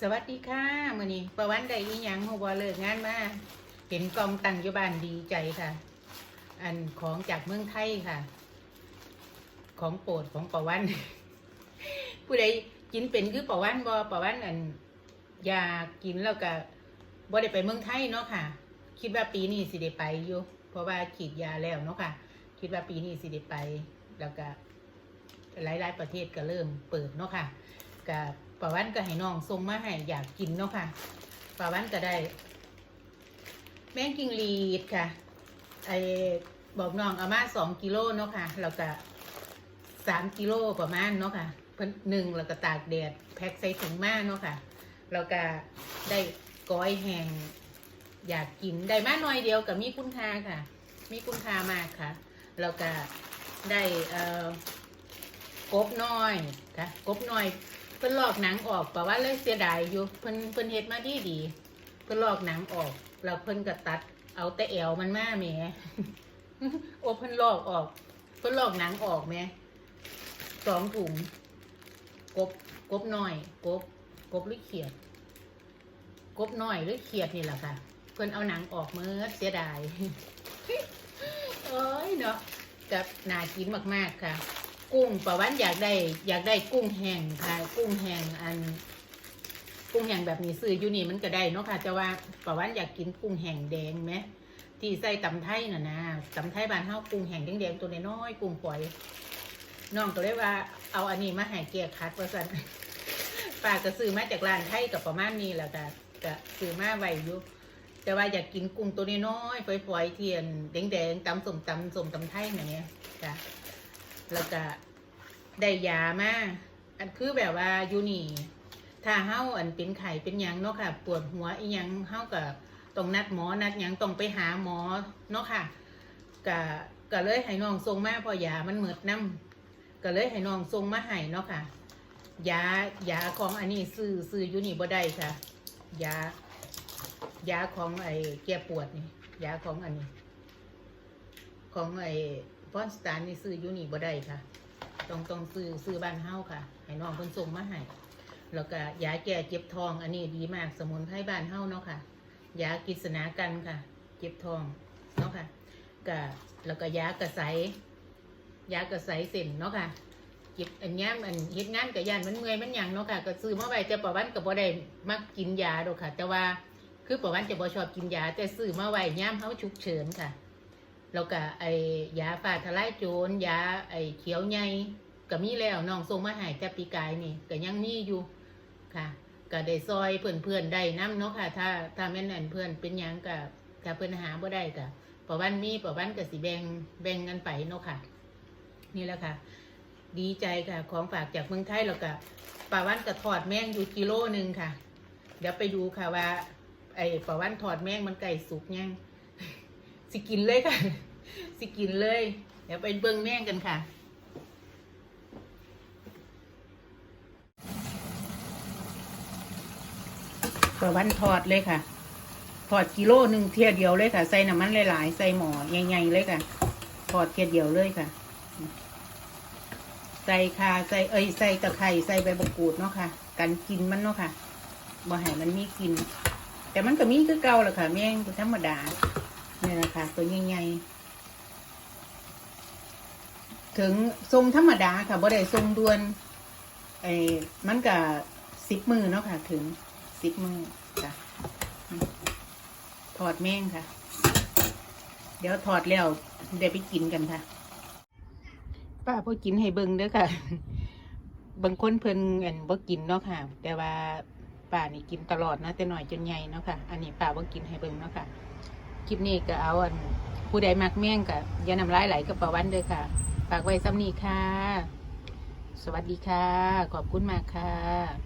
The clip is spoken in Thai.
สวัสดีค่ะมื้อนี้ประวันได้อีหยังฮู้บ่เลิกงานมาเห็นกองตังยบานดีใจค่ะ อันของจากเมืองไทยค่ะ ของโปรดของประวัน ผู้ใดกินเป็นคือประวันบ่ประวันอันอยากกินแล้วก็บ่ได้ไปเมืองไทยเนาะค่ะ คิดว่าปีนี้สิได้ไปอยู่เพราะว่าฉีดยาแล้วเนาะค่ะ คิดว่าปีนี้สิได้ไปแล้วก็หลายๆประเทศก็เริ่มเปิดเนาะค่ะกับ ป้าวันก็ให้น้องส่งมาให้อยากกินเนาะค่ะป้าวันก็ได้ แมงกิงลีดค่ะ ไอ้บอกน้องเอามาสองกิโลเนาะค่ะแล้วก็สามกิโลประมาณเนาะค่ะเพิ่นหนึ่งแล้วก็ตากแดดแพ็คใส่ถุงมาเนาะค่ะแล้วก็ได้ก้อยแห้งอยากกินได้มาหน่อยเดียวกับมีคุณค่าค่ะ มีคุณค่ามากค่ะ แล้วก็ได้เอ่อกบน้อยค่ะกบน้อย เพิ่นลอกหนังออกแต่ว่าเลยเสียดายอยู่เพิ่นเพิ่นเฮ็ดมาดีดีเพิ่นลอกหนังออกแล้วเพิ่นก็ตัด เอาแต่แอวมันมาแหมโอ้เพิ่นลอกออกเพิ่นลอกหนังออกแหมสองถุงกบกบน้อย กบกบหรือเขียด กบน้อยหรือเขียดนี่แหละค่ะ เพิ่นเอาหนังออกเมื่อเสียดายโอ้ยเนาะกับนากินมากๆค่ะ กุ้งประวันอยากได้ อยากได้กุ้งแห้งค่ะ กุ้งแห้งอัน กุ้งแห้งแบบนี้ซื้ออยู่นี่มันก็ได้เนาะค่ะแต่ว่าประวันอยากกินกุ้งแห้งแดงไหมที่ใส่ตำไทยน่ะนะตำไทยบ้านเฮากุ้งแห้งแดงๆตัวน้อยๆกุ้งฝอยน้องก็เลยว่า เอาอันนี้มาให้แก้คัดว่าซั่นป้าก็ซื้อมาจากร้านไทยกับประมาณนี้แหละค่ะก็ซื้อมาไว้อยู่แต่ว่าอยากกินกุ้งตัวน้อยๆฝอยๆเทียนแดงๆตำส้มตำส้มตำไทยอย่างเงี้ยจ้ะ แล้วก็ได้ยามาอันคือแบบว่าอยู่นี่ ถ้าเฮ้าอันเป็นไข้เป็นยังเนาะค่ะ ปวดหัวอีหยังเฮ้าก็ต้องนัดหมอนัดยังต้องไปหาหมอเนาะค่ะก็ก็เลยให้น้องส่งมาพอยามันเหมิดน้ำก็เลยให้น้องส่งมาให้เนาะค่ะยายาของอันนี้ซื้อซื้ออยู่นี่บ่ได้ค่ะยายาของไอ้แก้ปวดนี่ยาของอันนี้ ของไอ้ ฟอนสตาร์นี่ซื้ออยู่นี่บ่ได้ค่ะ ต้องต้องซื้อซื้อบ้านเฮาค่ะ ให้น้องเพิ่นส่งมาให้แล้วก็ยาแก้เจ็บทอง อันนี้ดีมากสมุนไพรบ้านเฮาเนาะค่ะยากิษณากันค่ะ เจ็บทองเนาะค่ะก็แล้วก็ยากระใสยากระใสเส้นเนาะค่ะเจ็บอันนี้มันเฮ็ดงานกับยานมันเมื่อยมันหยังเนาะค่ะ ก็ซื้อมาไว้แต่ประวันก็บ่ได้มักกินยาดอกค่ะ แต่ว่าคือประวันจะบ่ชอบกินยาแต่ซื้อมาไว้ย่ามเฮาฉุกเฉินค่ะ แล้วก็ไอ้ยาฝ่าทลายโจรยาไอ้เขียวใหญ่ก็มีแล้วน้องส่งมาให้แต่ปีกายนี่ก็ยังมีอยู่ค่ะก็ได้ซอยเพื่อนเพื่อนๆได้น้ำเนาะค่ะ ถ้าถ้าแม่นอันเพื่อนเป็นยังก็ถ้าเพื่อนหาบ่ได้ก็ประวันมีประวันก็สิแบงแบงกันไปเนาะค่ะ นี่แหละค่ะ ดีใจค่ะ ของฝากจากเมืองไทยแล้วก็ประวันก็ทอดแมงอยู่กิโลหนึ่งค่ะ เดี๋ยวไปดูค่ะว่า ไอ้ประวันทอดแมงมันไก่สุกยัง สิกินเลยค่ะ สิกินเลย เดี๋ยวไปเบิ่งแม่งกันค่ะประวันทอดเลยค่ะ ทอดกิโลหนึ่งเทียเดียวเลยค่ะ ใส่น้ำมันหลายๆ ใส่หมอใหญ่ๆเลยค่ะ ทอดเทียเดียวเลยค่ะ ใส่ข่าใส่เอ้ย ใส่ตะไคร้ใส่ใบมะกรูดเนาะค่ะ กันกินมันเนาะค่ะบ่ให้มันมีกลิน แต่มันก็มีคือเก่าแหละค่ะ แม่งธรรมดา เนี่ยนะคะตัวใหญ่ๆถึงทรงธรรมดาค่ะบ่ได้ทรงดวนไอ้มันก็สิบมือเนาะค่ะ ถึงสิบมือจ้ะถอดแม่งค่ะ เดี๋ยวถอดแล้วเดี๋ยวไปกินกันค่ะป้าพอกินให้เบิ่งเด้อค่ะ บางคนเพิ่นเงินบ่กินเนาะค่ะ แต่ว่าป้านี่กินตลอดนะแต่หน่อยจนใหญ่เนาะค่ะ อันนี้ป้าบ่กินให้เบิ่งเนาะค่ะ คลิปนี้ก็เอาอันผู้ใดมักแม่งกับยานำร้ายไหลกับประวันเด้อค่ะฝากไว้ซ้ำนี้ค่ะ สวัสดีค่ะ ขอบคุณมากค่ะ